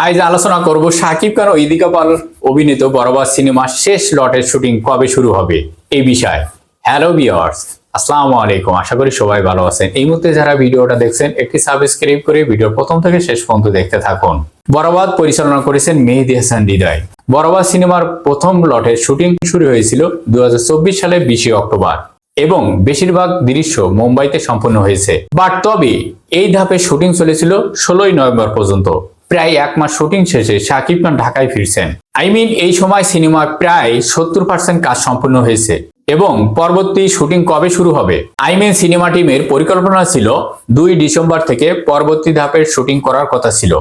আজ আলোচনা করব সাকিব খান ও ইদিকা পাল অভিনীত বরাবর সিনেমার শেষ লটের শুটিং কবে শুরু হবে এই বিষয়ে। হ্যালো বিয়ার্স আসসালামু আলাইকুম। আশা করি সবাই ভালো আছেন। এই মুহূর্তে যারা ভিডিওটা দেখছেন, একটি সাবস্ক্রাইব করে ভিডিওর প্রথম থেকে শেষ পর্যন্ত দেখতে থাকুন। বরাবাদ পরিচালনা করেছেন মেহেদি হাসান হৃদয়। বরাবাদ সিনেমার প্রথম লটের শুটিং শুরু হয়েছিল চব্বিশ সালের বিশে অক্টোবর এবং বেশিরভাগ দৃশ্য মুম্বাইতে সম্পন্ন হয়েছে। বাট তবে এই ধাপে শুটিং চলেছিল ষোলোই নভেম্বর পর্যন্ত। প্রায় এক মাস শুটিং শেষে শাকিব খান ঢাকায় ফিরছেন। আই মিন এই সময় সিনেমার প্রায় সত্তর পার্সেন্ট কাজ সম্পূর্ণ হয়েছে এবং পরবর্তী শুটিং কবে শুরু হবে? আই মিন সিনেমা টিমের পরিকল্পনা ছিল দুই ডিসেম্বর থেকে পরবর্তী ধাপের শুটিং করার কথা ছিল।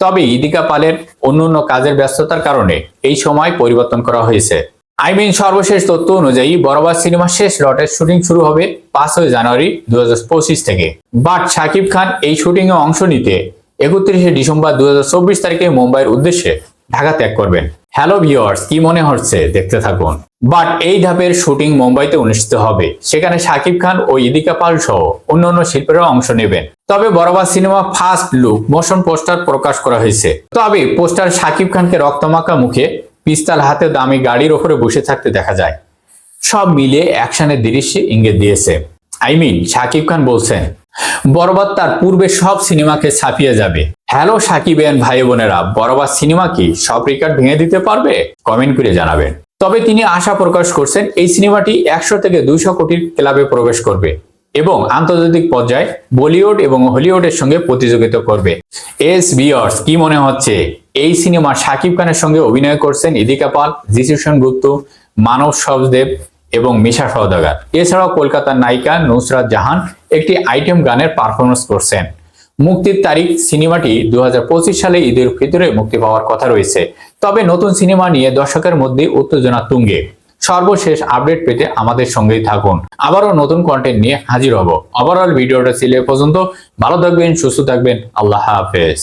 তবে ইদিকা পালের অন্য অন্য কাজের ব্যস্ততার কারণে এই সময় পরিবর্তন করা হয়েছে। আই মিন সর্বশেষ তথ্য অনুযায়ী বরাবর সিনেমা শেষ লটের শুটিং শুরু হবে পাঁচই জানুয়ারি দু হাজার পঁচিশ থেকে। বাট শাকিব খান এই শুটিংয়ে অংশ নিতে একত্রিশে ডিসেম্বর দু হাজার চব্বিশ তারিখে মুম্বাইয়ের উদ্দেশ্যে ঢাকা ত্যাগ করবেন। হ্যালো ভিওয়ার্স কি মনে হচ্ছে? দেখতে থাকুন। বাট এই ধাপের শুটিং মুম্বাইতে অনুষ্ঠিত হবে। সেখানে শাকিব খান ও ইদিকা পাল সহ অন্যান্য শিল্পীরাও অংশ নেবেন। তবে বরাবর cinema first look, motion poster প্রকাশ করা হয়েছে। তবে পোস্টার শাকিব খানকে রক্তমাখা মুখে, পিস্তাল হাতে দামি গাড়ির ওপরে বসে থাকতে দেখা যায়। সব মিলে অ্যাকশনের দৃশ্যে ইঙ্গিত দিয়েছে। আই মিন, শাকিব খান বলছেন বরবাদ তার পূর্বে সব সিনেমাকে ছাপিয়ে যাবে। হ্যালো সাকিব এন ভাই বোনেরা, বরবাদ সিনেমা কি সব রেকর্ড ভেঙে দিতে পারবে? কমেন্ট করে জানাবেন। তবে তিনি আশা প্রকাশ করছেন এই সিনেমাটি একশো থেকে দুইশো কোটির ক্লাবে প্রবেশ করবে এবং আন্তর্জাতিক পর্যায়ে বলিউড এবং হলিউডের সঙ্গে প্রতিযোগিতা করবে। এস বিয়ার্স, কি মনে হচ্ছে? এই সিনেমা শাকিব খানের সঙ্গে অভিনয় করছেন ইদিকা পাল, জিসু গুপ্ত মানব সবদেব এবং মিশা সওদাগার। এছাড়াও কলকাতার নায়িকা নুসরাত জাহান একটি আইটেম গানের পারফরমেন্স করছেন। মুক্তির তারিখ সিনেমাটি দু সালে ঈদের ভিতরে মুক্তি পাওয়ার কথা রয়েছে। তবে নতুন সিনেমা নিয়ে দর্শকের মধ্যে উত্তেজনা তুঙ্গে। সর্বশেষ আপডেট পেতে আমাদের সঙ্গেই থাকুন। আবারও নতুন কন্টেন্ট নিয়ে হাজির হব। ওভারঅল ভিডিওটা ছিল পর্যন্ত। ভালো থাকবেন, সুস্থ থাকবেন। আল্লাহ হাফেজ।